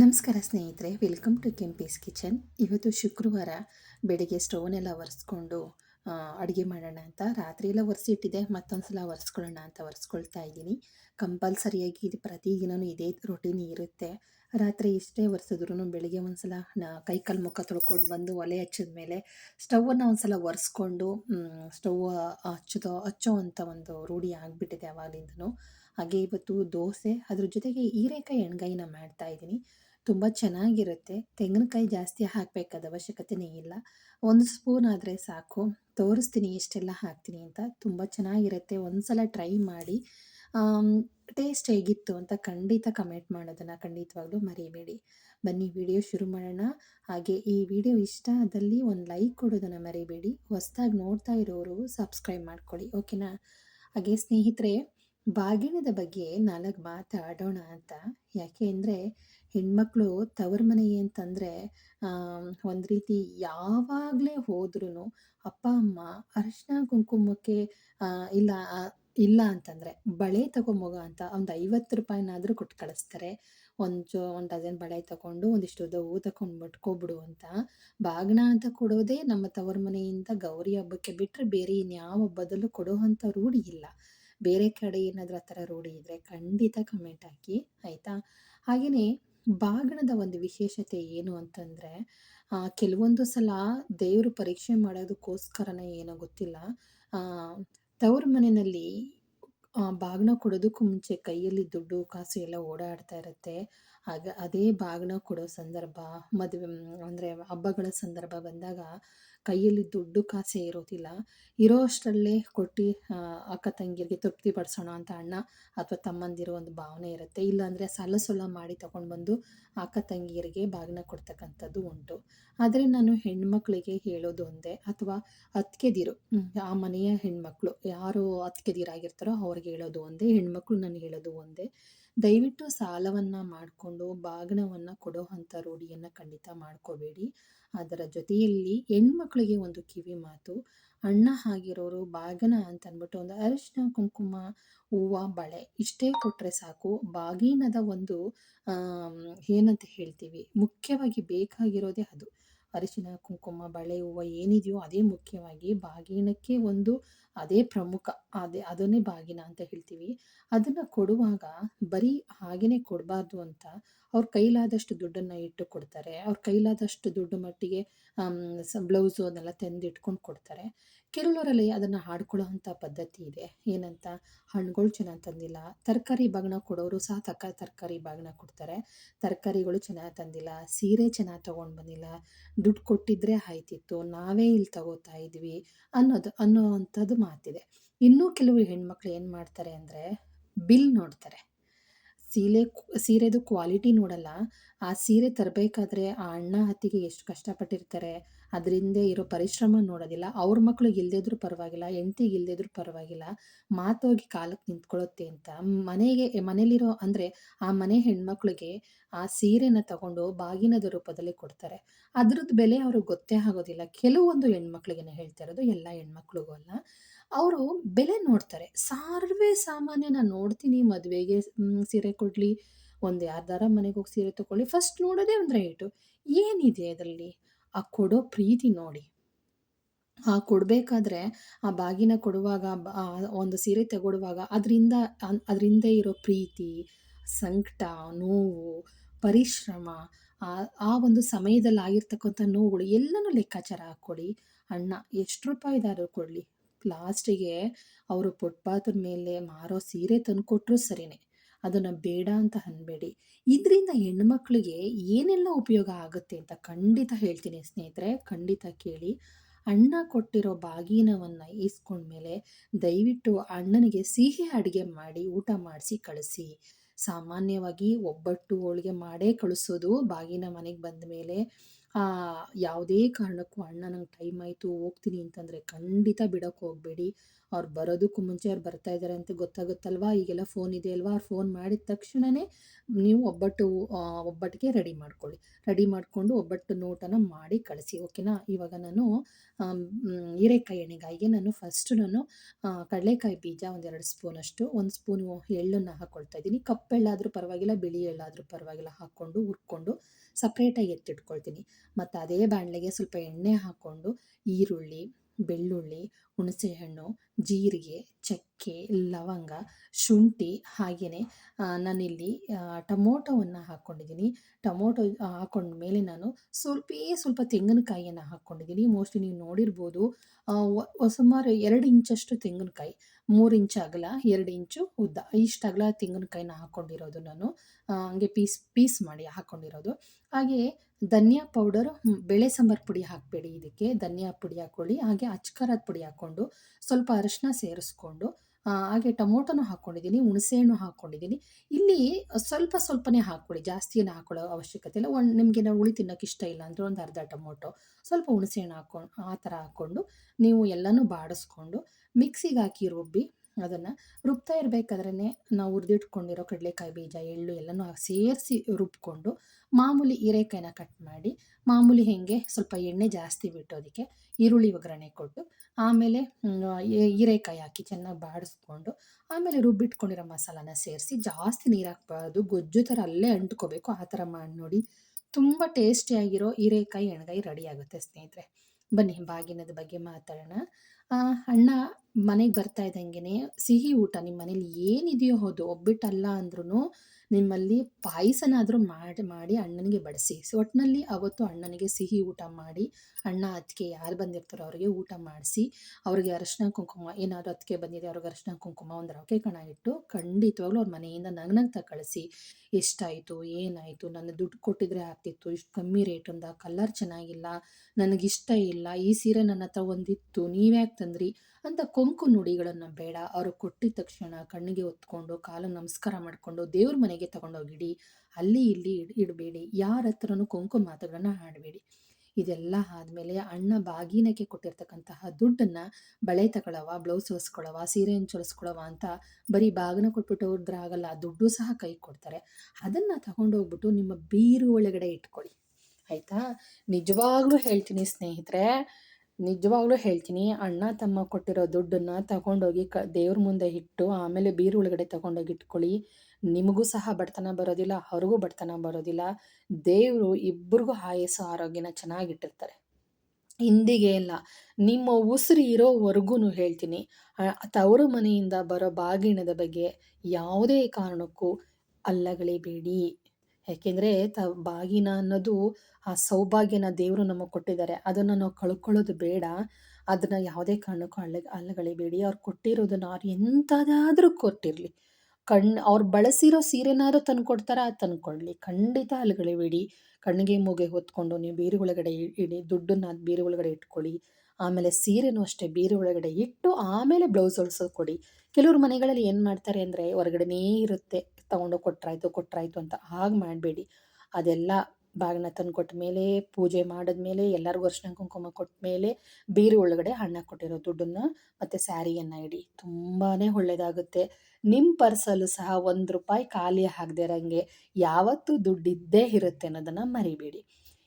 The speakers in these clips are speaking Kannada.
ನಮಸ್ಕಾರ ಸ್ನೇಹಿತರೆ ವೆಲ್ಕಮ್ ಟು ಕೆಂಪೀಸ್ ಕಿಚನ್ ಇವತ್ತು ಶುಕ್ರವಾರ ಬೆಳಿಗ್ಗೆ ಸ್ಟೌವ್ನೆಲ್ಲ ಒರೆಸ್ಕೊಂಡು ಅಡುಗೆ ಮಾಡೋಣ ಅಂತ. ರಾತ್ರಿ ಎಲ್ಲ ಒರೆಸಿಟ್ಟಿದೆ ಮತ್ತೊಂದು ಸಲ ಒರೆಸ್ಕೊಳ್ಳೋಣ ಅಂತ ಒರೆಸ್ಕೊಳ್ತಾ ಇದ್ದೀನಿ. ಕಂಪಲ್ಸರಿಯಾಗಿ ಇದು ಪ್ರತಿದಿನವೂ ಇದೇ ರೊಟೀನ್ ಇರುತ್ತೆ. ರಾತ್ರಿ ಇಷ್ಟೇ ಒರೆಸಿದ್ರು ಬೆಳಿಗ್ಗೆ ಒಂದು ಸಲ ಕೈ ಕಾಲು ಮುಖ ತೊಳ್ಕೊಂಡು ಬಂದು ಒಲೆ ಹಚ್ಚಿದ ಮೇಲೆ ಸ್ಟವನ್ನು ಒಂದು ಸಲ ಒರೆಸ್ಕೊಂಡು ಸ್ಟವ್ ಹಚ್ಚೋದು, ಹಚ್ಚೋ ಅಂತ ಒಂದು ರೂಢಿ ಆಗಿಬಿಟ್ಟಿದೆ ಅವಾಗಲಿಂದನೂ ಹಾಗೆ ಇವತ್ತು ದೋಸೆ, ಅದ್ರ ಜೊತೆಗೆ ಹೀರೆಕಾಯಿ ಎಣ್ಗಾಯಿನ ಮಾಡ್ತಾ ಇದ್ದೀನಿ. ತುಂಬ ಚೆನ್ನಾಗಿರುತ್ತೆ. ತೆಂಗಿನಕಾಯಿ ಜಾಸ್ತಿ ಹಾಕಬೇಕಾದ ಅವಶ್ಯಕತೆನೇ ಇಲ್ಲ. ಒಂದು ಸ್ಪೂನ್ ಆದರೆ ಸಾಕು. ತೋರಿಸ್ತೀನಿ ಎಷ್ಟೆಲ್ಲ ಹಾಕ್ತೀನಿ ಅಂತ. ತುಂಬ ಚೆನ್ನಾಗಿರುತ್ತೆ. ಒಂದು ಸಲ ಟ್ರೈ ಮಾಡಿ. ಟೇಸ್ಟ್ ಹೇಗಿತ್ತು ಅಂತ ಖಂಡಿತ ಕಮೆಂಟ್ ಮಾಡೋದನ್ನು ಖಂಡಿತವಾಗ್ಲೂ ಮರಿಬೇಡಿ. ಬನ್ನಿ, ವಿಡಿಯೋ ಶುರು ಮಾಡೋಣ. ಹಾಗೆ ಈ ವಿಡಿಯೋ ಇಷ್ಟ ಆದಲ್ಲಿ ಒಂದು ಲೈಕ್ ಕೊಡೋದನ್ನು ಮರಿಬೇಡಿ. ಹೊಸ್ದಾಗಿ ನೋಡ್ತಾ ಇರೋರು ಸಬ್ಸ್ಕ್ರೈಬ್ ಮಾಡ್ಕೊಳ್ಳಿ. ಓಕೆನಾ? ಹಾಗೆ ಸ್ನೇಹಿತರೆ ಬಾಗಿಣದ ಬಗ್ಗೆ ನಾಲ್ಕು ಮಾತಾಡೋಣ ಅಂತ. ಯಾಕೆ ಅಂದರೆ ಹೆಣ್ಮಕ್ಳು ತವರು ಮನೆ ಅಂತಂದರೆ ಒಂದು ರೀತಿ ಯಾವಾಗಲೇ ಹೋದ್ರೂ ಅಪ್ಪ, ಅಮ್ಮ ಅರಿಶಿನ ಕುಂಕುಮಕ್ಕೆ ಇಲ್ಲ ಇಲ್ಲ ಅಂತಂದರೆ ಬಳೆ ತಗೊಂಬೋಗ ಅಂತ ಒಂದು ಐವತ್ತು ರೂಪಾಯಿನಾದರೂ ಕೊಟ್ಟು ಕಳಿಸ್ತಾರೆ. ಒಂದು ಒಂದು ಡಜನ್ ಬಳೆ ತಗೊಂಡು ಒಂದಿಷ್ಟು ಹೂ ತಗೊಂಡು ಬಿಟ್ಕೊಬಿಡು ಅಂತ. ಬಾಗಿನ ಅಂತ ಕೊಡೋದೇ ನಮ್ಮ ತವರು ಮನೆಯಿಂದ ಗೌರಿ ಹಬ್ಬಕ್ಕೆ ಬಿಟ್ಟರೆ ಬೇರೆ ಇನ್ಯಾವ ಹಬ್ಬದಲ್ಲೂ ಕೊಡೋ ಅಂಥ ರೂಢಿ ಇಲ್ಲ. ಬೇರೆ ಕಡೆ ಏನಾದರೂ ಆ ಥರ ರೂಢಿ ಇದ್ದರೆ ಖಂಡಿತ ಕಮೆಂಟ್ ಹಾಕಿ, ಆಯಿತಾ? ಹಾಗೆಯೇ ಬಾಗಣದ ಒಂದು ವಿಶೇಷತೆ ಏನು ಅಂತಂದರೆ ಕೆಲವೊಂದು ಸಲ ದೇವರು ಪರೀಕ್ಷೆ ಮಾಡೋದಕ್ಕೋಸ್ಕರನೇ ಏನೋ ಗೊತ್ತಿಲ್ಲ. ತವ್ರ ಮನೆಯಲ್ಲಿ ಬಾಗಿನ ಕೊಡೋದಕ್ಕೂ ಮುಂಚೆ ಕೈಯಲ್ಲಿ ದುಡ್ಡು, ಕಾಸು ಎಲ್ಲ ಓಡಾಡ್ತಾ ಇರುತ್ತೆ. ಆಗ ಅದೇ ಬಾಗಿನ ಕೊಡೋ ಸಂದರ್ಭ, ಮದುವೆ, ಅಂದರೆ ಹಬ್ಬಗಳ ಸಂದರ್ಭ ಬಂದಾಗ ಕೈಯಲ್ಲಿ ದುಡ್ಡು ಕಾಸೇ ಇರೋದಿಲ್ಲ. ಇರೋ ಅಷ್ಟರಲ್ಲೇ ಕೊಟ್ಟು ಅಕ್ಕ ತಂಗಿಯರಿಗೆ ತೃಪ್ತಿ ಪಡಿಸೋಣ ಅಂತ ಅಣ್ಣ ಅಥವಾ ತಮ್ಮಂದಿರೋ ಒಂದು ಭಾವನೆ ಇರುತ್ತೆ. ಇಲ್ಲಾಂದರೆ ಸಾಲ ಸೊಲ ಮಾಡಿ ತಗೊಂಡು ಬಂದು ಅಕ್ಕ ತಂಗಿಯರಿಗೆ ಬಾಗಿನ ಕೊಡ್ತಕ್ಕಂಥದ್ದು ಉಂಟು. ಆದರೆ ನಾನು ಹೆಣ್ಮಕ್ಳಿಗೆ ಹೇಳೋದು ಒಂದೇ. ಅಥವಾ ಅತ್ಕೆದಿರು ಆ ಮನೆಯ ಹೆಣ್ಮಕ್ಳು, ಯಾರು ಅತ್ಕೆದಿರಾಗಿರ್ತಾರೋ ಅವ್ರಿಗೆ ಹೇಳೋದು ಒಂದೇ, ಹೆಣ್ಮಕ್ಳು ನಾನು ಹೇಳೋದು ಒಂದೇ. ದಯವಿಟ್ಟು ಸಾಲವನ್ನು ಮಾಡಿಕೊಂಡು ಬಾಗಿನವನ್ನು ಕೊಡೋ ಅಂಥ ರೂಢಿಯನ್ನು ಖಂಡಿತ ಮಾಡ್ಕೋಬೇಡಿ. ಅದರ ಜೊತೆಯಲ್ಲಿ ಹೆಣ್ಮಕ್ಳಿಗೆ ಒಂದು ಕಿವಿ ಮಾತು, ಅಣ್ಣ ಆಗಿರೋರು ಬಾಗನ ಅಂತ ಅಂದ್ಬಿಟ್ಟು ಒಂದು ಅರಿಶಿನ, ಕುಂಕುಮ, ಹೂವು, ಬಳೆ ಇಷ್ಟೇ ಕೊಟ್ಟರೆ ಸಾಕು. ಬಾಗಿನದ ಒಂದು ಏನಂತ ಹೇಳ್ತೀವಿ, ಮುಖ್ಯವಾಗಿ ಬೇಕಾಗಿರೋದೇ ಅದು. ಅರಿಶಿನ, ಕುಂಕುಮ, ಬಳೆ, ಹೂವು ಏನಿದೆಯೋ ಅದೇ ಮುಖ್ಯವಾಗಿ ಬಾಗಿನಕ್ಕೆ ಒಂದು ಅದೇ ಪ್ರಮುಖ, ಅದೇ ಅದನ್ನೇ ಬಾಗಿನ ಅಂತ ಹೇಳ್ತೀವಿ. ಅದನ್ನು ಕೊಡುವಾಗ ಬರೀ ಹಾಗೆಯೇ ಕೊಡಬಾರ್ದು ಅಂತ ಅವ್ರ ಕೈಲಾದಷ್ಟು ದುಡ್ಡನ್ನು ಇಟ್ಟು ಕೊಡ್ತಾರೆ. ಅವ್ರ ಕೈಲಾದಷ್ಟು ದುಡ್ಡು ಮಟ್ಟಿಗೆ ಸ, ಬ್ಲೌಸು ಅದನ್ನೆಲ್ಲ ತೆಂದಿಟ್ಕೊಂಡು ಕೊಡ್ತಾರೆ. ಕೆಲವರಲ್ಲಿ ಅದನ್ನು ಹಾಡ್ಕೊಳ್ಳೋ ಅಂಥ ಪದ್ಧತಿ ಇದೆ. ಏನಂತ? ಹಣ್ಣುಗಳು ಚೆನ್ನಾಗಿ ತಂದಿಲ್ಲ. ತರಕಾರಿ ಬಾಗಿನ ಕೊಡೋರು ಸಹ ತಕ್ಕ ತರಕಾರಿ ಬಾಗಿನ ಕೊಡ್ತಾರೆ. ತರಕಾರಿಗಳು ಚೆನ್ನಾಗಿ ತಂದಿಲ್ಲ. ಸೀರೆ ಚೆನ್ನಾಗಿ ತೊಗೊಂಡು ಬಂದಿಲ್ಲ. ದುಡ್ಡು ಕೊಟ್ಟಿದ್ರೆ ಆಯ್ತಿತ್ತು. ನಾವೇ ಇಲ್ಲಿ ತಗೋತಾ ಇದ್ವಿ ಅನ್ನೋದು ಅನ್ನೋ ಅಂಥದ್ದು ಮಾತಿದೆ. ಇನ್ನೂ ಕೆಲವು ಹೆಣ್ಮಕ್ಳು ಏನು ಮಾಡ್ತಾರೆ ಅಂದರೆ, ಬಿಲ್ ನೋಡ್ತಾರೆ. ಸೀರೆ ಸೀರೆದು ಕ್ವಾಲಿಟಿ ನೋಡಲ್ಲ. ಆ ಸೀರೆ ತರಬೇಕಾದ್ರೆ ಆ ಅಣ್ಣ ಹತ್ತಿಗೆ ಎಷ್ಟು ಕಷ್ಟಪಟ್ಟಿರ್ತಾರೆ, ಅದರಿಂದ ಇರೋ ಪರಿಶ್ರಮ ನೋಡೋದಿಲ್ಲ. ಅವ್ರ ಮಕ್ಕಳು ಇಲ್ಲದಿದ್ರೂ ಪರವಾಗಿಲ್ಲ ಹೆಂಡ್ತಿಗೆ ಇಲ್ಲದಿದ್ರೂ ಪರವಾಗಿಲ್ಲ. ಮಾತೋಗಿ ಕಾಲಕ್ಕೆ ನಿಂತ್ಕೊಳ್ಳುತ್ತೆ ಅಂತ ಮನೆಗೆ, ಮನೇಲಿರೋ ಅಂದರೆ ಆ ಮನೆ ಹೆಣ್ಮಕ್ಳಿಗೆ ಆ ಸೀರೆನ ತಗೊಂಡು ಬಾಗಿನದ ರೂಪದಲ್ಲಿ ಕೊಡ್ತಾರೆ. ಅದ್ರದ್ದು ಬೆಲೆ ಅವ್ರಿಗೆ ಗೊತ್ತೇ ಆಗೋದಿಲ್ಲ. ಕೆಲವೊಂದು ಹೆಣ್ಮಕ್ಳಿಗೆ ಹೇಳ್ತಾ ಇರೋದು ಎಲ್ಲ ಹೆಣ್ಮಕ್ಳಿಗೂ ಅಲ್ಲ. ಅವರು ಬೆಲೆ ನೋಡ್ತಾರೆ. ಸರ್ವೇ ಸಾಮಾನ್ಯ ನಾನು ನೋಡ್ತೀನಿ ಮದುವೆಗೆ ಸೀರೆ ಕೊಡಲಿ, ಒಂದು ಯಾರ್ದಾರ ಮನೆಗೆ ಹೋಗಿ ಸೀರೆ ತೊಗೊಳ್ಳಿ ಫಸ್ಟ್ ನೋಡೋದೇ ಒಂದು ರೇಟು. ಏನಿದೆ ಅದರಲ್ಲಿ? ಆ ಕೊಡೋ ಪ್ರೀತಿ ನೋಡಿ. ಆ ಕೊಡಬೇಕಾದ್ರೆ ಆ ಬಾಗಿನ ಕೊಡುವಾಗ ಒಂದು ಸೀರೆ ತಗೊಡುವಾಗ ಅದರಿಂದ ಅದರಿಂದ ಇರೋ ಪ್ರೀತಿ, ಸಂಕಟ, ನೋವು, ಪರಿಶ್ರಮ, ಆ ಒಂದು ಸಮಯದಲ್ಲಿ ಆಗಿರ್ತಕ್ಕಂಥ ನೋವುಗಳು ಎಲ್ಲನೂ ಲೆಕ್ಕಾಚಾರ ಹಾಕ್ಕೊಡಿ. ಅಣ್ಣ, ಎಷ್ಟು ರೂಪಾಯಿದಾರು ಕೊಡಲಿ. ಲಾಸ್ಟಿಗೆ ಅವರು ಫುಟ್ಪಾತ್ರ ಮೇಲೆ ಮಾರೋ ಸೀರೆ ತಂದುಕೊಟ್ರು ಸರಿನೇ. ಅದನ್ನು ಬೇಡ ಅಂತ ಅನ್ಬೇಡಿ. ಇದರಿಂದ ಹೆಣ್ಮಕ್ಳಿಗೆ ಏನೆಲ್ಲ ಉಪಯೋಗ ಆಗುತ್ತೆ ಅಂತ ಖಂಡಿತ ಹೇಳ್ತೀನಿ ಸ್ನೇಹಿತರೆ, ಖಂಡಿತ ಕೇಳಿ. ಅಣ್ಣ ಕೊಟ್ಟಿರೋ ಬಾಗಿನವನ್ನು ಈಸ್ಕೊಂಡ್ಮೇಲೆ ದಯವಿಟ್ಟು ಅಣ್ಣನಿಗೆ ಸಿಹಿ ಅಡುಗೆ ಮಾಡಿ, ಊಟ ಮಾಡಿಸಿ ಕಳಿಸಿ. ಸಾಮಾನ್ಯವಾಗಿ ಒಬ್ಬಟ್ಟು ಹೋಳಿಗೆ ಮಾಡೇ ಕಳಿಸೋದು ಬಾಗಿನ ಮನೆಗೆ ಬಂದ ಮೇಲೆ ಯಾವುದೇ ಕಾರಣಕ್ಕೂ ಅಣ್ಣ ನಂಗೆ ಟೈಮ್ ಆಯಿತು, ಹೋಗ್ತೀನಿ ಅಂತಂದರೆ ಖಂಡಿತ ಬಿಡೋಕ್ಕೆ ಹೋಗಬೇಡಿ. ಅವ್ರು ಬರೋದಕ್ಕೂ ಮುಂಚೆ ಅವ್ರು ಬರ್ತಾ ಇದ್ದಾರೆ ಅಂತ ಗೊತ್ತಾಗುತ್ತಲ್ವಾ? ಈಗೆಲ್ಲ ಫೋನ್ ಇದೆ ಅಲ್ವಾ? ಅವ್ರು ಫೋನ್ ಮಾಡಿದ ತಕ್ಷಣವೇ ನೀವು ಒಬ್ಬಟ್ಟು ಒಬ್ಬಟ್ಟಿಗೆ ರೆಡಿ ಮಾಡ್ಕೊಳ್ಳಿ. ರೆಡಿ ಮಾಡಿಕೊಂಡು ಒಬ್ಬಟ್ಟು ನೋಟನ ಮಾಡಿ ಕಳಿಸಿ ಓಕೆನಾ ಇವಾಗ ನಾನು ಹೀರೆಕಾಯಿ ಎಣ್ಣೆಗಾಯಿಗೆ ನಾನು ಫಸ್ಟು ನಾನು ಕಡಲೆಕಾಯಿ ಬೀಜ ಒಂದೆರಡು ಸ್ಪೂನಷ್ಟು ಒಂದು ಸ್ಪೂನು ಎಳ್ಳನ್ನು ಹಾಕ್ಕೊಳ್ತಾ ಇದ್ದೀನಿ. ಕಪ್ಪೆಳ್ಳಾದರೂ ಪರವಾಗಿಲ್ಲ, ಬಿಳಿ ಎಳ್ಳಾದರೂ ಪರವಾಗಿಲ್ಲ, ಹಾಕ್ಕೊಂಡು, ಹುರ್ಕೊಂಡು ಸಪ್ರೇಟಾಗಿ ಎತ್ತಿಟ್ಕೊಳ್ತೀನಿ. ಮತ್ತು ಅದೇ ಬಾಣಲೆಗೆ ಸ್ವಲ್ಪ ಎಣ್ಣೆ ಹಾಕ್ಕೊಂಡು ಈರುಳ್ಳಿ ಬೆಳ್ಳುಳ್ಳಿ ಹುಣಸೆಹಣ್ಣು, ಜೀರಿಗೆ, ಚಕ್ಕೆ, ಲವಂಗ, ಶುಂಠಿ ಹಾಗೆಯೇ ನಾನಿಲ್ಲಿ ಟೊಮೊಟೊವನ್ನು ಹಾಕ್ಕೊಂಡಿದ್ದೀನಿ. ಟೊಮೊಟೊ ಹಾಕೊಂಡ ಮೇಲೆ ನಾನು ಸ್ವಲ್ಪ ಸ್ವಲ್ಪ ತೆಂಗಿನಕಾಯಿಯನ್ನು ಹಾಕ್ಕೊಂಡಿದ್ದೀನಿ. ಮೋಸ್ಟ್ಲಿ ನೀವು ನೋಡಿರ್ಬೋದು ಸುಮಾರು ಎರಡು ಇಂಚಷ್ಟು ತೆಂಗಿನಕಾಯಿ, ಮೂರು ಇಂಚ್ ಅಗಲ, ಎರಡು ಇಂಚು ಉದ್ದ. ಇಷ್ಟು ಅಗಲ ತೆಂಗಿನಕಾಯಿನ ಹಾಕ್ಕೊಂಡಿರೋದು ನಾನು. ಹಂಗೆ ಪೀಸ್ ಪೀಸ್ ಮಾಡಿ ಹಾಕ್ಕೊಂಡಿರೋದು ಹಾಗೆಯೇ ಧನಿಯಾ ಪೌಡರ್ ಬೇಳೆ ಸಾಂಬಾರು ಪುಡಿ ಹಾಕಬೇಡಿ ಇದಕ್ಕೆ. ಧನಿಯಾ ಪುಡಿ ಹಾಕ್ಕೊಳ್ಳಿ, ಹಾಗೆ ಅಚ್ಕಾರದ ಪುಡಿ ಹಾಕ್ಕೊಂಡು ಸ್ವಲ್ಪ ಅರಿಶಿನ ಸೇರಿಸ್ಕೊಂಡು ಹಾಗೆ ಟೊಮೊಟೊನೂ ಹಾಕ್ಕೊಂಡಿದ್ದೀನಿ, ಹುಣಸೆಹಣ್ಣು ಹಾಕ್ಕೊಂಡಿದ್ದೀನಿ. ಇಲ್ಲಿ ಸ್ವಲ್ಪ ಸ್ವಲ್ಪನೇ ಹಾಕ್ಕೊಳ್ಳಿ ಜಾಸ್ತಿ ಏನು ಹಾಕೊಳ್ಳೋ ಅವಶ್ಯಕತೆ ಇಲ್ಲ. ಒಂದು ನಿಮಗೆ ನಾವು ಹುಳಿ ತಿನ್ನೋಕೆ ಇಷ್ಟ ಇಲ್ಲ ಅಂದರೆ ಒಂದು ಅರ್ಧ ಟೊಮೊಟೊ, ಸ್ವಲ್ಪ ಹುಣಸೆಹಣ್ಣು ಹಾಕ್ಕೊಂಡು, ಆ ಥರ ಹಾಕ್ಕೊಂಡು ನೀವು ಎಲ್ಲನೂ ಬಾಡಿಸ್ಕೊಂಡು, ಮಿಕ್ಸಿಗೆ ಹಾಕಿ ರುಬ್ಬಿ ಅದನ್ನು ರುಬ್ತಾ ಇರಬೇಕಾದ್ರೆ ನಾವು ಹುರಿದಿಟ್ಕೊಂಡಿರೋ ಕಡಲೆಕಾಯಿ ಬೀಜ, ಎಳ್ಳು ಎಲ್ಲನೂ ಸೇರಿಸಿ ರುಬ್ಕೊಂಡು ಮಾಮೂಲಿ ಹೀರೆಕಾಯಿನ ಕಟ್ ಮಾಡಿ, ಮಾಮೂಲಿ ಹೆಂಗೆ ಸ್ವಲ್ಪ ಎಣ್ಣೆ ಜಾಸ್ತಿ ಬಿಟ್ಟು ಅದಕ್ಕೆ ಈರುಳ್ಳಿ ಒಗ್ಗರಣೆ ಕೊಟ್ಟು ಆಮೇಲೆ ಹೀರೆಕಾಯಿ ಹಾಕಿ ಚೆನ್ನಾಗಿ ಬಾಡಿಸ್ಕೊಂಡು ಆಮೇಲೆ ರುಬ್ಬಿಟ್ಕೊಂಡಿರೋ ಮಸಾಲಾನ ಸೇರಿಸಿ ಜಾಸ್ತಿ ನೀರು ಹಾಕ್ಬಾರ್ದು. ಗೊಜ್ಜು ಥರ ಅಲ್ಲೇ ಅಂಟ್ಕೋಬೇಕು. ಆ ಥರ ಮಾಡಿ ನೋಡಿ ತುಂಬ ಟೇಸ್ಟಿಯಾಗಿರೋ ಹೀರೆಕಾಯಿ ಎಣ್ಗಾಯಿ ರೆಡಿ ಆಗುತ್ತೆ ಸ್ನೇಹಿತರೆ. ಬನ್ನಿ ಬಾಗಿನದ ಬಗ್ಗೆ ಮಾತಾಡೋಣ. ಅಣ್ಣ ಮನೆಗೆ ಬರ್ತಾ ಇದ್ದಂಗೆ ಸಿಹಿ ಊಟ ನಿಮ್ಮ ಮನೇಲಿ ಏನಿದೆಯೋ ಹೌದು, ಒಬ್ಬಿಟ್ಟಲ್ಲ ಅಂದ್ರೂ ನಿಮ್ಮಲ್ಲಿ ಪಾಯಸನಾದರೂ ಮಾಡಿ ಮಾಡಿ ಅಣ್ಣನಿಗೆ ಬಡಿಸಿ. ಸೊ ಒಟ್ಟಿನಲ್ಲಿ ಅವತ್ತು ಅಣ್ಣನಿಗೆ ಸಿಹಿ ಊಟ ಮಾಡಿ, ಅಣ್ಣ ಅತ್ತಿಗೆ ಯಾರು ಬಂದಿರ್ತಾರೋ ಅವರಿಗೆ ಊಟ ಮಾಡಿಸಿ, ಅವರಿಗೆ ಅರಶಿನ ಕುಂಕುಮ, ಏನಾದರೂ ಅತ್ತಿಗೆ ಬಂದಿದೆ ಅವ್ರಿಗೆ ಅರಶಿನ ಕುಂಕುಮ ಒಂದು ರೊಕ್ಕೆ ಕಣ ಇಟ್ಟು ಖಂಡಿತವಾಗ್ಲೂ ಅವ್ರ ಮನೆಯಿಂದ ನಗ್ನಗ್ತಾ ಕಳಿಸಿ ಎಷ್ಟಾಯಿತು, ಏನಾಯಿತು ನನ್ನ ದುಡ್ಡು ಕೊಟ್ಟಿದ್ರೆ ಆಗ್ತಿತ್ತು, ಇಷ್ಟು ಕಮ್ಮಿ ರೇಟಿಂದ ಕಲರ್ ಚೆನ್ನಾಗಿಲ್ಲ ನನಗಿಷ್ಟ ಇಲ್ಲ, ಈ ಸೀರೆ ನನ್ನ ಹತ್ರ ಒಂದಿತ್ತು, ನೀವ್ಯಾಕೆ ತಂದ್ರಿ? ಅಂತ ಕೊಂಕು ನುಡಿಗಳನ್ನು ಬೇಡ. ಅವರು ಕೊಟ್ಟಿದ ತಕ್ಷಣ ಕಣ್ಣಿಗೆ ಹೊತ್ಕೊಂಡು, ಕಾಲು ನಮಸ್ಕಾರ ಮಾಡಿಕೊಂಡು, ದೇವ್ರ ಮನೆಗೆ ತಗೊಂಡೋಗಿಡಿ, ಅಲ್ಲಿ ಇಲ್ಲಿ ಇಡ್, ಇಡಬೇಡಿ, ಯಾರ ಹತ್ರನೂ ಕೊಂಕು ಮಾತುಗಳನ್ನು ಹಾಡಬೇಡಿ. ಇದೆಲ್ಲ ಆದಮೇಲೆ ಅಣ್ಣ ಬಾಗಿನಕ್ಕೆ ಕೊಟ್ಟಿರ್ತಕ್ಕಂತಹ ದುಡ್ಡನ್ನು ಬಳೆ ತಗೊಳವ, ಬ್ಲೌಸ್ ಹೊಸ್ಕೊಳವ ಸೀರೆ ಹೊಲಿಸ್ಕೊಳವ ಅಂತ ಬರೀ ಬಾಗಿನ ಕೊಟ್ಬಿಟ್ಟು ಹೋದ್ರೆ ಆಗಲ್ಲ, ದುಡ್ಡು ಸಹ ಕೈ ಕೊಡ್ತಾರೆ. ಅದನ್ನು ತಗೊಂಡೋಗ್ಬಿಟ್ಟು ನಿಮ್ಮ ಬೀರು ಒಳಗಡೆ ಇಟ್ಕೊಳ್ಳಿ. ಆಯಿತಾ? ನಿಜವಾಗ್ಲೂ ಹೇಳ್ತೀನಿ ಸ್ನೇಹಿತರೆ ನಿಜವಾಗ್ಲೂ ಹೇಳ್ತೀನಿ, ಅಣ್ಣ ತಮ್ಮ ಕೊಟ್ಟಿರೋ ದುಡ್ಡನ್ನು ತಗೊಂಡೋಗಿ ಕ, ದೇವ್ರ ಮುಂದೆ ಇಟ್ಟು ಆಮೇಲೆ ಬೀರು ಒಳಗಡೆ ತಗೊಂಡೋಗಿ ಇಟ್ಕೊಳ್ಳಿ. ನಿಮಗೂ ಸಹ ಬಡತನ ಬರೋದಿಲ್ಲ, ಅವ್ರಿಗೂ ಬಡತನ ಬರೋದಿಲ್ಲ. ದೇವರು ಇಬ್ಬರಿಗೂ ಆಯಸ್ಸು, ಆರೋಗ್ಯನ ಚೆನ್ನಾಗಿಟ್ಟಿರ್ತಾರೆ. ಇಂದಿಗೆ ಎಲ್ಲ ನಿಮ್ಮ ಉಸಿರು ಇರೋವರೆಗೂ ಹೇಳ್ತೀನಿ. ತವರು ಮನೆಯಿಂದ ಬರೋ ಬಾಗಿಣದ ಬಗ್ಗೆ ಯಾವುದೇ ಕಾರಣಕ್ಕೂ ಅಲ್ಲಗಳಿಬೇಡಿ ಯಾಕೆಂದರೆ ತ ಬಾಗಿನ ಅನ್ನೋದು ಆ ಸೌಭಾಗ್ಯನ ದೇವರು ನಮಗೆ ಕೊಟ್ಟಿದ್ದಾರೆ. ಅದನ್ನು ನಾವು ಕಳ್ಕೊಳ್ಳೋದು ಬೇಡ. ಅದನ್ನು ಯಾವುದೇ ಕಾರಣಕ್ಕೂ ಅಲ್ಲ ಅಲ್ಲಗಳಿಬೇಡಿ ಅವ್ರು ಕೊಟ್ಟಿರೋದನ್ನು ಅವ್ರು ಎಂಥದಾದರೂ ಕೊಟ್ಟಿರಲಿ. ಕಣ್ಣು ಅವ್ರು ಬಳಸಿರೋ ಸೀರೆನಾದ್ರೂ ತಂದು ಕೊಡ್ತಾರ ಅದು ತಂದ್ಕೊಳ್ಳಿ ಖಂಡಿತ ಅಲ್ಲಗಳಿಬೇಡಿ ಕಣ್ಣಿಗೆ ಮೂಗೆ ಹೊತ್ಕೊಂಡು ನೀವು ಬೀರು ಒಳಗಡೆ ಇಡಿ, ದುಡ್ಡನ್ನು ಅದು ಬೀರು ಒಳಗಡೆ ಇಟ್ಕೊಳ್ಳಿ. ಆಮೇಲೆ ಸೀರೆನೂ ಅಷ್ಟೇ ಬೀರು ಒಳಗಡೆ ಇಟ್ಟು ಆಮೇಲೆ ಬ್ಲೌಸ್ ಹೊಲ್ಸೋದು ಕೊಡಿ. ಕೆಲವ್ರ ಮನೆಗಳಲ್ಲಿ ಏನು ಮಾಡ್ತಾರೆ ಅಂದರೆ ಹೊರಗಡೆನೇ ಇರುತ್ತೆ. ತಗೊಂಡು ಕೊಟ್ರಾಯ್ತು ಕೊಟ್ರಾಯ್ತು ಅಂತ ಹಾಗೆ ಮಾಡಬೇಡಿ. ಅದೆಲ್ಲ ಬಾಗಿನ ತಂದು ಕೊಟ್ಟ ಮೇಲೆ, ಪೂಜೆ ಮಾಡಿದ್ಮೇಲೆ ಎಲ್ಲರಿಗೂ ಅರ್ಶಿನ ಕುಂಕುಮ ಕೊಟ್ಟ ಮೇಲೆ ಬೀರು ಒಳಗಡೆ ಹಣ ಕೊಟ್ಟಿರೋ ದುಡ್ಡನ್ನು ಮತ್ತು ಸ್ಯಾರಿಯನ್ನು ಇಡಿ. ತುಂಬಾ ಒಳ್ಳೆಯದಾಗುತ್ತೆ ನಿಮ್ಮ ಪರ್ಸಲ್ಲೂ ಸಹ ಒಂದು ರೂಪಾಯಿ ಖಾಲಿ ಆಗದೆ ಇರೋಂಗೆ ಯಾವತ್ತೂ ದುಡ್ಡಿದ್ದೇ ಇರುತ್ತೆ ಅನ್ನೋದನ್ನು ಮರಿಬೇಡಿ.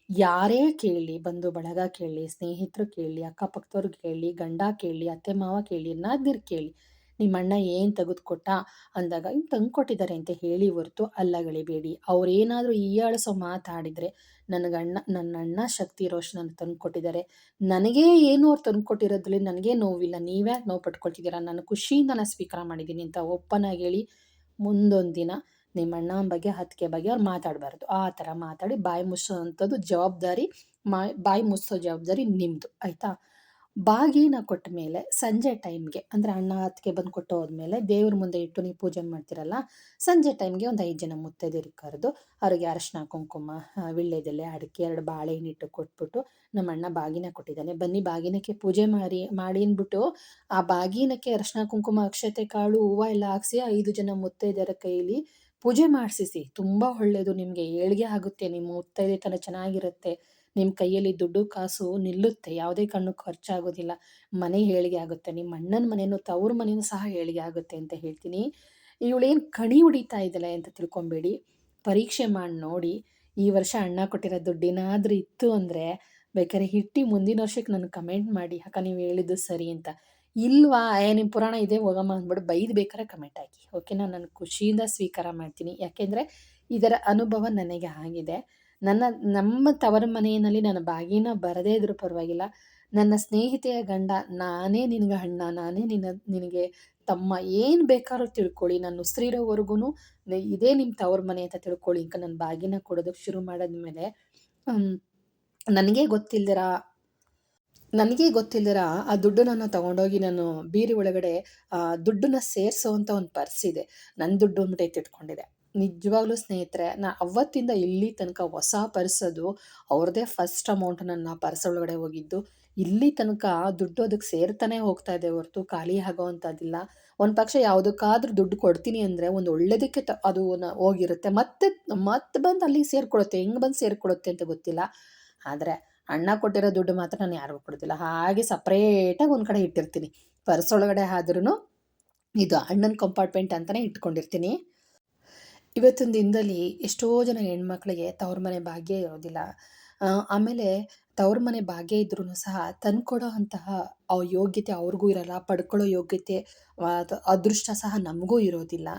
ಯಾರೇ ಕೇಳಿ, ಬಂಧು ಬಳಗ ಕೇಳಿ, ಸ್ನೇಹಿತರು ಕೇಳಿ, ಅಕ್ಕಪಕ್ಕದವ್ರು ಕೇಳಿ, ಗಂಡ ಕೇಳಿ, ಅತ್ತೆ ಮಾವ ಕೇಳಿ, ನಾದಿರು ಕೇಳಿ ನಿಮ್ಮ ಅಣ್ಣ ಏನು ತೆಗೆದುಕೊಟ್ಟ ಅಂದಾಗ, ಹಿಂಗೆ ತಂದು ಕೊಟ್ಟಿದ್ದಾರೆ ಅಂತ ಹೇಳಿ ಹೊರತು ಅಲ್ಲಗಳಿಬೇಡಿ ಅವ್ರೇನಾದರೂ ಹೀಯಾಳಿಸೋ ಮಾತಾಡಿದರೆ ನನಗಣ್ಣ ನನ್ನ ಅಣ್ಣ ಶಕ್ತಿ ಇರೋಷ್ಟು ನನಗೆ ತಂದು ಕೊಟ್ಟಿದ್ದಾರೆ. ನನಗೇ ಏನು ಅವ್ರು ತಂದು ಕೊಟ್ಟಿರೋದ್ರಲ್ಲಿ ನನಗೇ ನೋವಿಲ್ಲ. ನೀವ್ಯಾಕೆ ನೋವು ಪಟ್ಕೊಳ್ತಿದ್ದೀರಾ? ನಾನು ಖುಷಿಯಿಂದ ನಾನು ಸ್ವೀಕಾರ ಮಾಡಿದ್ದೀನಿ ಅಂತ ಒಪ್ಪನಾಗಿ ಹೇಳಿ, ಮುಂದೊಂದು ದಿನ ನಿಮ್ಮ ಅಣ್ಣನ ಬಗ್ಗೆ ಹತ್ತಿಗೆ ಬಗ್ಗೆ ಅವ್ರು ಮಾತಾಡಬಾರ್ದು. ಆ ಥರ ಮಾತಾಡಿ, ಬಾಯಿ ಮುಚ್ಚೋ ಅಂಥದ್ದು ಜವಾಬ್ದಾರಿ ಮಾ, ಬಾಯಿ ಮುಚ್ಚೋ ಜವಾಬ್ದಾರಿ ನಿಮ್ಮದು ಆಯಿತಾ? ಬಾಗಿನ ಕೊಟ್ಟ ಮೇಲೆ ಸಂಜೆ ಟೈಮ್ಗೆ ಅಂದರೆ ಅಣ್ಣ ಹತ್ತಿಗೆ ಬಂದು ಕೊಟ್ಟು ಹೋದ್ಮೇಲೆ ದೇವ್ರ ಮುಂದೆ ಇಟ್ಟು ನೀವು ಪೂಜೆ ಮಾಡ್ತೀರಲ್ಲ, ಸಂಜೆ ಟೈಮ್ಗೆ ಒಂದು ಐದು ಜನ ಮುತ್ತೈದೆಯರಿಗೆ ಕರೆದು ಅವ್ರಿಗೆ ಅರಶಿನ, ಕುಂಕುಮ ವೀಳ್ಯದೆಲೆ ಅಡಿಕೆ ಎರಡು ಬಾಳೆಹಣ್ಣಿಟ್ಟು ಕೊಟ್ಬಿಟ್ಟು ನಮ್ಮ ಅಣ್ಣ ಬಾಗಿನ ಕೊಟ್ಟಿದ್ದಾನೆ. ಬನ್ನಿ ಬಾಗಿನಕ್ಕೆ ಪೂಜೆ ಮಾಡಿ ಮಾಡಿ ಅಂದ್ಬಿಟ್ಟು ಆ ಬಾಗಿನಕ್ಕೆ ಅರಶಿನ, ಕುಂಕುಮ, ಅಕ್ಷತೆ, ಕಾಳು, ಹೂವು ಎಲ್ಲ ಹಾಕ್ಸಿ ಐದು ಜನ ಮುತ್ತೈದೆಯರ ಕೈಲಿ ಪೂಜೆ ಮಾಡಿಸಿಸಿ ತುಂಬ ಒಳ್ಳೆಯದು ನಿಮಗೆ. ಏಳಿಗೆ ಆಗುತ್ತೆ, ನಿಮ್ಮ ಮುತ್ತೈದೆತನ ಚೆನ್ನಾಗಿರುತ್ತೆ. ನಿಮ್ಮ ಕೈಯಲ್ಲಿ ದುಡ್ಡು, ಕಾಸು ನಿಲ್ಲುತ್ತೆ. ಯಾವುದೇ ಕಣ್ಣು ಖರ್ಚಾಗೋದಿಲ್ಲ. ಮನೆ ಹೇಳಿಗೆ ಆಗುತ್ತೆ. ನಿಮ್ಮ ಅಣ್ಣನ ಮನೆಯೂ ತವ್ರ ಮನೆಯೂ ಸಹ ಹೇಳಿಗೆ ಆಗುತ್ತೆ ಅಂತ ಹೇಳ್ತೀನಿ. ಇವಳೇನು ಕಣಿ ಹೊಡಿತಾ ಇದ್ದಲ್ಲ ಅಂತ ತಿಳ್ಕೊಬೇಡಿ. ಪರೀಕ್ಷೆ ಮಾಡಿ ನೋಡಿ. ಈ ವರ್ಷ ಅಣ್ಣ ಕೊಟ್ಟಿರೋ ದುಡ್ಡೇನಾದರೂ ಇತ್ತು ಅಂದರೆ ಬೇಕಾದ್ರೆ ಹಿಟ್ಟಿ ಮುಂದಿನ ವರ್ಷಕ್ಕೆ ನನಗೆ ಕಮೆಂಟ್ ಮಾಡಿ. ಅಕ್ಕ, ನೀವು ಹೇಳಿದ್ದು ಸರಿ ಅಂತ. ಇಲ್ವಾ? ಏ ನಿಮ್ಮ ಪುರಾಣ ಇದೆ ಹೋಗಮ್ಮ ಅಂದ್ಬಿಟ್ಟು ಬೈದು ಬೇಕಾದ್ರೆ ಕಮೆಂಟ್ ಹಾಕಿ. ಓಕೆನಾ ನಾನು ಖುಷಿಯಿಂದ ಸ್ವೀಕಾರ ಮಾಡ್ತೀನಿ. ಯಾಕೆಂದರೆ ಇದರ ಅನುಭವ ನನಗೆ ಆಗಿದೆ. ನನ್ನ, ನಮ್ಮ ತವರ ಮನೆಯಲ್ಲಿ ನನ್ನ ಬಾಗಿನ ಬರದೇ ಇದ್ರೂ ಪರವಾಗಿಲ್ಲ. ನನ್ನ ಸ್ನೇಹಿತೆಯ ಗಂಡ, ನಾನೇ ನಿನಗೆ ಅಣ್ಣ, ನಾನೇ ನಿನ್ನ, ನಿನಗೆ ತಮ್ಮ ಏನು ಬೇಕಾದ್ರೂ ತಿಳ್ಕೊಳ್ಳಿ. ನಾನು ಉಸಿರಿರೋವರೆಗೂ ಇದೇ ನಿಮ್ಮ ತವ್ರ ಮನೆ ಅಂತ ತಿಳ್ಕೊಳ್ಳಿ. ಇಂಕ ನನ್ನ ಬಾಗಿನ ಕೊಡೋದಕ್ಕೆ ಶುರು ಮಾಡಿದ್ಮೇಲೆ ನನಗೆ ಗೊತ್ತಿಲ್ದಿರ ನನಗೆ ಗೊತ್ತಿಲ್ದಿರ, ಆ ದುಡ್ಡನ್ನು ತಗೊಂಡೋಗಿ ನಾನು ಬೀರಿ ಒಳಗಡೆ ದುಡ್ಡನ್ನ ಅಂತ ಒಂದು ಪರ್ಸ್ ಇದೆ. ನನ್ನ ದುಡ್ಡು ಅಂದ್ಬಿಟ್ಟು ಎತ್ತಿಟ್ಕೊಂಡಿದೆ ನಿಜವಾಗ್ಲೂ ಸ್ನೇಹಿತರೆ, ನಾ ಅವತ್ತಿಂದ ಇಲ್ಲಿ ತನಕ ಹೊಸ ಪರ್ಸದು ಅವ್ರದ್ದೇ ಫಸ್ಟ್ ಅಮೌಂಟ್ ನನ್ನ ಪರ್ಸ್ ಒಳಗಡೆ ಹೋಗಿದ್ದು. ಇಲ್ಲಿ ತನಕ ದುಡ್ಡು ಅದಕ್ಕೆ ಸೇರ್ತಾನೆ ಹೋಗ್ತಾ ಇದೆ ಹೊರತು, ಖಾಲಿ ಆಗೋವಂಥದ್ದಿಲ್ಲ ಒಂದು ಪಕ್ಷ ಯಾವುದಕ್ಕಾದ್ರೂ ದುಡ್ಡು ಕೊಡ್ತೀನಿ ಅಂದರೆ ಒಂದು ಒಳ್ಳೇದಕ್ಕೆ ತ, ಅದು ಹೋಗಿರುತ್ತೆ. ಮತ್ತೆ ಮತ್ತೆ ಬಂದು ಅಲ್ಲಿ ಸೇರ್ಕೊಳುತ್ತೆ, ಹೆಂಗೆ ಬಂದು ಸೇರ್ಕೊಳುತ್ತೆ ಅಂತ ಗೊತ್ತಿಲ್ಲ. ಆದರೆ ಅಣ್ಣ ಕೊಟ್ಟಿರೋ ದುಡ್ಡು ಮಾತ್ರ ನಾನು ಯಾರಿಗೂ ಕೊಡ್ತಿಲ್ಲ ಹಾಗೆ ಸಪ್ರೇಟಾಗಿ ಒಂದು ಕಡೆ ಇಟ್ಟಿರ್ತೀನಿ. ಪರ್ಸ್ ಒಳಗಡೆ ಆದ್ರೂ ಇದು ಅಣ್ಣನ ಕಂಪಾರ್ಟ್ಮೆಂಟ್ ಅಂತಲೇ ಇಟ್ಕೊಂಡಿರ್ತೀನಿ. ಇವತ್ತಿನ ದಿನದಲ್ಲಿ ಎಷ್ಟೋ ಜನ ಹೆಣ್ಮಕ್ಳಿಗೆ ತವ್ರ ಮನೆ ಭಾಗ್ಯ ಇರೋದಿಲ್ಲ. ಆಮೇಲೆ ತವ್ರ ಮನೆ ಭಾಗ್ಯ ಇದ್ರೂ ಸಹ ತಂದ್ಕೊಡೋ ಅಂತಹ ಯೋಗ್ಯತೆ ಅವ್ರಿಗೂ ಇರಲ್ಲ, ಪಡ್ಕೊಳ್ಳೋ ಯೋಗ್ಯತೆ ಅದೃಷ್ಟ ಸಹ ನಮಗೂ ಇರೋದಿಲ್ಲ.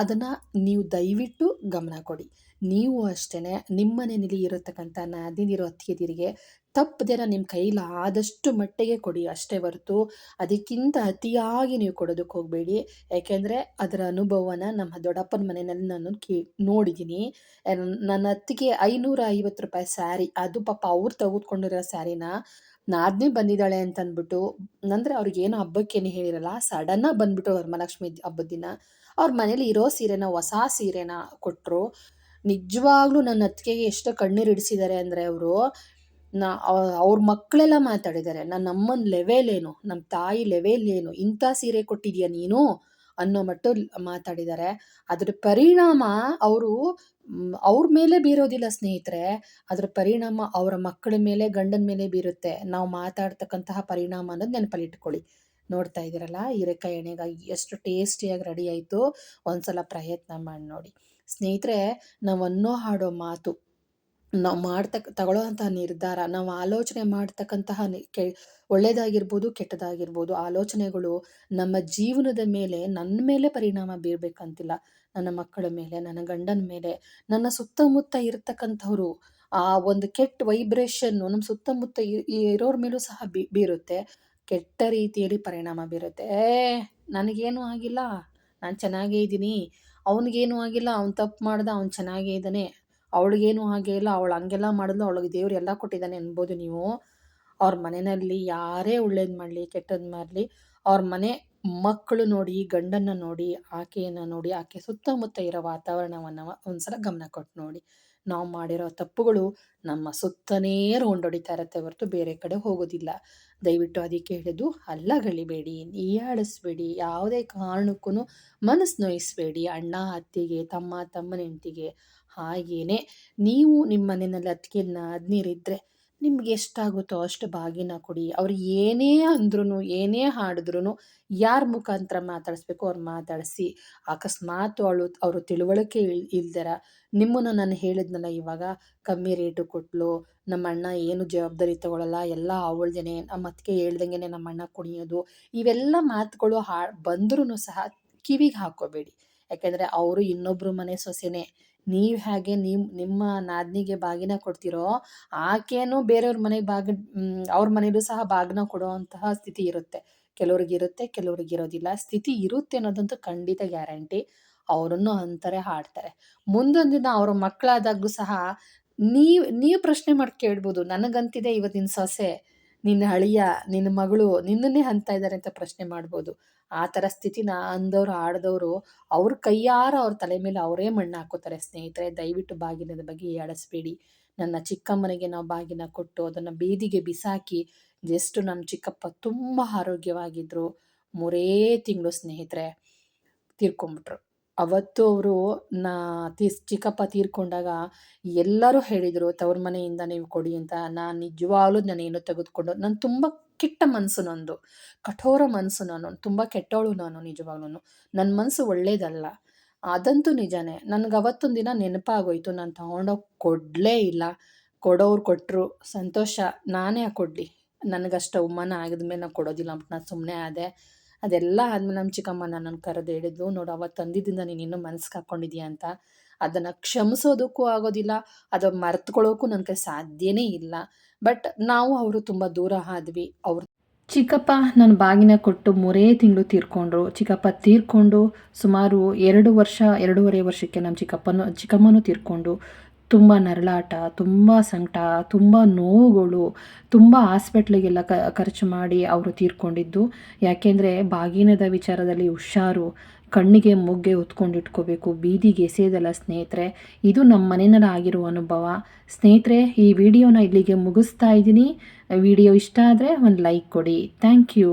ಅದನ್ನು ನೀವು ದಯವಿಟ್ಟು ಗಮನ ಕೊಡಿ. ನೀವು ಅಷ್ಟೇ ನಿಮ್ಮ ಮನೆಯಲ್ಲಿ ಇರತಕ್ಕಂಥ ನಾದಿನಿರೋ ಅತ್ತಿಗೆದಿರಿಗೆ ತಪ್ಪದೇನ ನಿಮ್ಮ ಕೈಲಿ ಆದಷ್ಟು ಮಟ್ಟಿಗೆ ಕೊಡಿ ಅಷ್ಟೇ ಹೊರತು ಅದಕ್ಕಿಂತ ಅತಿಯಾಗಿ ನೀವು ಕೊಡೋದಕ್ಕೆ ಹೋಗಬೇಡಿ. ಯಾಕೆಂದರೆ ಅದರ ಅನುಭವನ ನಮ್ಮ ದೊಡ್ಡಪ್ಪನ ಮನೆಯಲ್ಲಿ ನಾನು ಕೇ, ನೋಡಿದ್ದೀನಿ. ನನ್ನ ಅತ್ತಿಗೆ ಐನೂರ ಐವತ್ತು ರೂಪಾಯಿ ಸ್ಯಾರಿ, ಅದು ಪಾಪ ಅವ್ರು ತೆಗೆದುಕೊಂಡಿರೋ ಸ್ಯಾರಿನ ನಾದಿನಿ ಬಂದಿದ್ದಾಳೆ ಅಂತ ಅಂದ್ಬಿಟ್ಟು ಅಂದರೆ ಅವ್ರಿಗೇನು ಹಬ್ಬಕ್ಕೇನು ಹೇಳಿರಲ್ಲ, ಸಡನ್ನಾಗಿ ಬಂದ್ಬಿಟ್ಟು ವರಮಹಾಲಕ್ಷ್ಮಿ ಹಬ್ಬದ ದಿನ. ಅವ್ರ ಮನೇಲಿ ಇರೋ ಸೀರೆನ, ಹೊಸ ಸೀರೆನ ಕೊಟ್ಟರು ನಿಜವಾಗ್ಲೂ ನನ್ನ ಅತ್ತಿಗೆಗೆ ಎಷ್ಟು ಕಣ್ಣೀರು ಇಡಿಸಿದ್ದಾರೆ ಅಂದರೆ ಅವರು, ನಾ ಅವ್ರ ಮಕ್ಕಳೆಲ್ಲ ಮಾತಾಡಿದ್ದಾರೆ ನನ್ನ ಅಮ್ಮನ ಲೆವೆಲ್ ಏನು ನಮ್ಮ ತಾಯಿ ಲೆವೆಲ್ ಏನು, ಇಂಥ ಸೀರೆ ಕೊಟ್ಟಿದ್ಯಾ ನೀನು? ಅನ್ನೋ ಮಟ್ಟ ಮಾತಾಡಿದ್ದಾರೆ ಅದ್ರ ಪರಿಣಾಮ ಅವರು ಅವ್ರ ಮೇಲೆ ಬೀರೋದಿಲ್ಲ ಸ್ನೇಹಿತರೆ, ಅದ್ರ ಪರಿಣಾಮ ಅವರ ಮಕ್ಕಳ ಮೇಲೆ, ಗಂಡನ ಮೇಲೆ ಬೀರುತ್ತೆ. ನಾವು ಮಾತಾಡ್ತಕ್ಕಂತಹ ಪರಿಣಾಮ ಅನ್ನೋದು ನೆನಪಲ್ಲಿಟ್ಕೊಳ್ಳಿ ನೋಡ್ತಾ ಇದ್ದೀರಲ್ಲ, ಹೀರೆಕಾಯಿ ಎಣ್ಣೆಗಾಗಿ ಎಷ್ಟು ಟೇಸ್ಟಿಯಾಗಿ ರೆಡಿ ಆಯಿತು ಒಂದ್ಸಲ ಪ್ರಯತ್ನ ಮಾಡಿ ನೋಡಿ. ಸ್ನೇಹಿತರೆ, ನಾವು ಅನ್ನೋ ಹಾಡೋ ಮಾತು, ನಾವು ಮಾಡ್ತಕ್ಕ ತಗೊಳ್ಳೋವಂತಹ ನಿರ್ಧಾರ, ನಾವು ಆಲೋಚನೆ ಮಾಡ್ತಕ್ಕಂತಹ ಕೆ ಒಳ್ಳೆಯದಾಗಿರ್ಬೋದು ಕೆಟ್ಟದಾಗಿರ್ಬೋದು, ಆಲೋಚನೆಗಳು ನಮ್ಮ ಜೀವನದ ಮೇಲೆ ನನ್ನ ಮೇಲೆ ಪರಿಣಾಮ ಬೀರಬೇಕಂತಿಲ್ಲ. ನನ್ನ ಮಕ್ಕಳ ಮೇಲೆ, ನನ್ನ ಗಂಡನ ಮೇಲೆ, ನನ್ನ ಸುತ್ತಮುತ್ತ ಇರತಕ್ಕಂಥವ್ರು, ಆ ಒಂದು ಕೆಟ್ಟ ವೈಬ್ರೇಷನ್ನು ನಮ್ಮ ಸುತ್ತಮುತ್ತ ಇರೋರ ಮೇಲೂ ಸಹ ಬೀರುತ್ತೆ. ಕೆಟ್ಟ ರೀತಿಯಲ್ಲಿ ಪರಿಣಾಮ ಬೀರುತ್ತೆ. ನನಗೇನು ಆಗಿಲ್ಲ. ನಾನು ಚೆನ್ನಾಗೇ ಇದ್ದೀನಿ. ಅವ್ನಿಗೇನು ಆಗಿಲ್ಲ. ಅವ್ನು ತಪ್ಪು ಮಾಡ್ದ ಅವ್ನು ಚೆನ್ನಾಗೇ ಇದ್ದಾನೆ. ಅವಳಿಗೇನು ಹಾಗೆ ಇಲ್ಲ. ಅವಳು ಹಂಗೆಲ್ಲ ಮಾಡಿದ್ಲು. ಅವಳಿಗೆ ದೇವ್ರು ಎಲ್ಲ ಕೊಟ್ಟಿದ್ದಾನೆ ಅನ್ಬೋದು ನೀವು. ಅವ್ರ ಮನೆಯಲ್ಲಿ ಯಾರೇ ಒಳ್ಳೇದು ಮಾಡಲಿ ಕೆಟ್ಟದ್ದು ಮಾಡಲಿ, ಅವ್ರ ಮನೆ ಮಕ್ಕಳು ನೋಡಿ, ಗಂಡನ್ನು ನೋಡಿ, ಆಕೆಯನ್ನು ನೋಡಿ, ಆಕೆ ಸುತ್ತಮುತ್ತ ಇರೋ ವಾತಾವರಣವನ್ನು ಒಂದ್ಸಲ ಗಮನ ಕೊಟ್ಟು ನೋಡಿ. ನಾವು ಮಾಡಿರೋ ತಪ್ಪುಗಳು ನಮ್ಮ ಸುತ್ತನೇ ರೌಂಡ್ ಇರುತ್ತೆ ಹೊರತು ಬೇರೆ ಕಡೆ ಹೋಗೋದಿಲ್ಲ. ದಯವಿಟ್ಟು ಅದಕ್ಕೆ ಹೇಳಿದ್ದು ಅಲ್ಲಗಳಿಬೇಡಿ ನೀಯಾಡಿಸ್ಬೇಡಿ ಯಾವುದೇ ಕಾರಣಕ್ಕೂ ಮನಸ್ಸು ನೋಯಿಸ್ಬೇಡಿ. ಅಣ್ಣ, ಅತ್ತಿಗೆ, ತಮ್ಮ, ತಮ್ಮನ ಹಾಗೆಯೇ ನೀವು ನಿಮ್ಮ ಮನೆಯಲ್ಲಿ ಅತ್ತಿಗೆ ನಾದ್ನೀರಿದ್ದರೆ ನಿಮ್ಗೆ ಎಷ್ಟಾಗುತ್ತೋ ಅಷ್ಟು ಬಾಗಿನ ಕೊಡಿ. ಅವ್ರು ಏನೇ ಅಂದ್ರೂ ಏನೇ ಹಾಡಿದ್ರು ಯಾರ ಮುಖಾಂತರ ಮಾತಾಡಿಸ್ಬೇಕು ಅವ್ರು ಮಾತಾಡಿಸಿ. ಅಕಸ್ಮಾತ್ ಅವಳು, ಅವರು ತಿಳುವಳಿಕೆ ಇಲ್, ಇಲ್ದರ ನಿಮ್ಮನ್ನು ನಾನು ಹೇಳಿದ್ನಲ್ಲ ಇವಾಗ, ಕಮ್ಮಿ ರೇಟು ಕೊಟ್ಲು, ನಮ್ಮ ಅಣ್ಣ ಏನು ಜವಾಬ್ದಾರಿ ತಗೊಳ್ಳಲ್ಲ ಎಲ್ಲ ಅವಳ್ದೇನೆ ನಮ್ಮ ಅತ್ತಿಗೆ ಹೇಳ್ದಂಗೆ ನಮ್ಮ ಅಣ್ಣ ಕುಣಿಯೋದು, ಇವೆಲ್ಲ ಮಾತುಗಳು ಹಾ ಬಂದ್ರೂ ಸಹ ಕಿವಿಗೆ ಹಾಕೋಬೇಡಿ. ಯಾಕೆಂದರೆ ಅವರು ಇನ್ನೊಬ್ಬರು ಮನೆ ಸೊಸೆನೇ. ನೀವು ಹೇಗೆ ನೀವು ನಿಮ್ಮ ನಾದಿನಿಗೆ ಬಾಗಿನ ಕೊಡ್ತೀರೋ ಆಕೆಯೂ ಬೇರೆಯವ್ರ ಮನೆಗೆ ಬಾಗಿ ಅವ್ರ ಮನೆಯಲ್ಲೂ ಸಹ ಬಾಗಿನ ಕೊಡುವಂತಹ ಸ್ಥಿತಿ ಇರುತ್ತೆ. ಕೆಲವ್ರಿಗೆ ಇರುತ್ತೆ, ಕೆಲವ್ರಿಗೆ ಇರೋದಿಲ್ಲ. ಸ್ಥಿತಿ ಇರುತ್ತೆ ಅನ್ನೋದಂತೂ ಖಂಡಿತ ಗ್ಯಾರಂಟಿ. ಅವರನ್ನು ಅಂತಾರೆ, ಹಾಡ್ತಾರೆ. ಮುಂದೊಂದು ದಿನ ಅವ್ರ ಮಕ್ಕಳಾದಾಗೂ ಸಹ ನೀವು ನೀವು ಪ್ರಶ್ನೆ ಮಾಡಿ ಕೇಳ್ಬೋದು. ನನಗಂತಿದೆ ಇವತ್ತಿನ ಸೊಸೆ. ನಿನ್ನ ಅಳಿಯ, ನಿನ್ನ ಮಗಳು ನಿನ್ನನ್ನೇ ಅಂತ ಇದ್ದಾರೆ ಅಂತ ಪ್ರಶ್ನೆ ಮಾಡ್ಬೋದು. ಆ ಥರ ಸ್ಥಿತಿನ ಅಂದವರು, ಆಡ್ದವರು, ಅವ್ರ ಕೈಯಾರ ಅವ್ರ ತಲೆ ಮೇಲೆ ಅವರೇ ಮಣ್ಣು ಹಾಕೋತಾರೆ ಸ್ನೇಹಿತರೆ. ದಯವಿಟ್ಟು ಬಾಗಿನದ ಬಗ್ಗೆ ಆಡಿಸ್ಬೇಡಿ ನನ್ನ ಚಿಕ್ಕಮ್ಮನಿಗೆ ನಾವು ಬಾಗಿನ ಕೊಟ್ಟು ಅದನ್ನು ಬೀದಿಗೆ ಬಿಸಾಕಿ, ಜಸ್ಟ್ ನಮ್ಮ ಚಿಕ್ಕಪ್ಪ ತುಂಬ ಆರೋಗ್ಯವಾಗಿದ್ದರು ಮೂರೇ ತಿಂಗಳು ಸ್ನೇಹಿತರೆ, ತೀರ್ಕೊಂಬಿಟ್ರು. ಅವತ್ತು ಅವರು ನಾ ತೀ ಚಿಕ್ಕಪ್ಪ ತೀರ್ಕೊಂಡಾಗ ಎಲ್ಲರೂ ಹೇಳಿದರು, ತವ್ರ ಮನೆಯಿಂದ ನೀವು ಕೊಡಿ ಅಂತ. ನಾನು ನಿಜವಾಗ್ಲೂ ನಾನೇನು ತೆಗೆದುಕೊಂಡು, ನಾನು ತುಂಬ ಕೆಟ್ಟ ಮನಸ್ಸು ನಂದು. ಕಠೋರ ಮನಸ್ಸು ನಾನು, ತುಂಬ ಕೆಟ್ಟವಳು ನಾನು ನಿಜವಾಗ್ಲೂ ನನ್ನ ಮನಸ್ಸು ಒಳ್ಳೇದಲ್ಲ. ಅದಂತೂ ನಿಜನೇ. ನನಗೆ ಅವತ್ತೊಂದು ದಿನ ನೆನಪಾಗೋಯ್ತು. ನಾನು ತಗೊಂಡೋಗಿ ಕೊಡಲೇ ಇಲ್ಲ. ಕೊಡೋರು ಕೊಟ್ಟರು ಸಂತೋಷ. ನಾನೇ ಕೊಡಲಿ. ನನಗಷ್ಟು ಉಮ್ಮನ ಆಗಿದ್ಮೇಲೆ ನಾನು ಕೊಡೋದಿಲ್ಲ ಅಂತ ನಾನು ಸುಮ್ಮನೆ ಆದೆ. ಅದೆಲ್ಲ ಆದಮೇಲೆ ನಮ್ಮ ಚಿಕ್ಕಮ್ಮ ನನ್ನನ್ನು ಕರೆದು ಹೇಳಿದ್ಲು. ನೋಡು ಅವತ್ತು ತಂದಿದ್ದಿಂದ ನೀನು ಇನ್ನೂ ಮನಸ್ಸಿಗೆ ಹಾಕ್ಕೊಂಡಿದ್ಯಾ ಅಂತ. ಅದನ್ನು ಕ್ಷಮಿಸೋದಕ್ಕೂ ಆಗೋದಿಲ್ಲ. ಅದು ಮರೆತ್ಕೊಳ್ಳೋಕ್ಕೂ ನನಗೆ ಸಾಧ್ಯನೇ ಇಲ್ಲ. ಬಟ್ ನಾವು ಅವರು ತುಂಬ ದೂರ ಆದ್ವಿ. ಅವ್ರು ಚಿಕ್ಕಪ್ಪ ನನ್ನ ಬಾಗಿನ ಕೊಟ್ಟು ಮೂರೇ ತಿಂಗಳು ತೀರ್ಕೊಂಡ್ರು. ಚಿಕ್ಕಪ್ಪ ತೀರ್ಕೊಂಡು ಸುಮಾರು ಎರಡು ವರ್ಷ, ಎರಡೂವರೆ ವರ್ಷಕ್ಕೆ ನಮ್ಮ ಚಿಕ್ಕಪ್ಪನ, ಚಿಕ್ಕಮ್ಮನು ತೀರ್ಕೊಂಡು ತುಂಬ ನರಳಾಟ, ತುಂಬ ಸಂಕಟ, ತುಂಬ ನೋವುಗಳು, ತುಂಬ ಹಾಸ್ಪಿಟ್ಲಿಗೆಲ್ಲ ಖರ್ಚು ಮಾಡಿ ಅವರು ತೀರ್ಕೊಂಡಿದ್ದು. ಯಾಕೆಂದರೆ ಬಾಗಿನದ ವಿಚಾರದಲ್ಲಿ ಹುಷಾರು. ಕಣ್ಣಿಗೆ ಮೊಗ್ಗೆ ಹೊತ್ಕೊಂಡು ಇಟ್ಕೋಬೇಕು ಬೀದಿಗೆ ಎಸೆಯೋದಲ್ಲ ಸ್ನೇಹಿತರೆ. ಇದು ನಮ್ಮ ಮನೆಯಲ್ಲಿ ಆಗಿರೋ ಅನುಭವ. ಸ್ನೇಹಿತರೆ, ಈ ವಿಡಿಯೋನ ಇಲ್ಲಿಗೆ ಮುಗಿಸ್ತಾ ಇದ್ದೀನಿ. ವಿಡಿಯೋ ಇಷ್ಟ ಆದರೆ ಒಂದು ಲೈಕ್ ಕೊಡಿ. Thank you.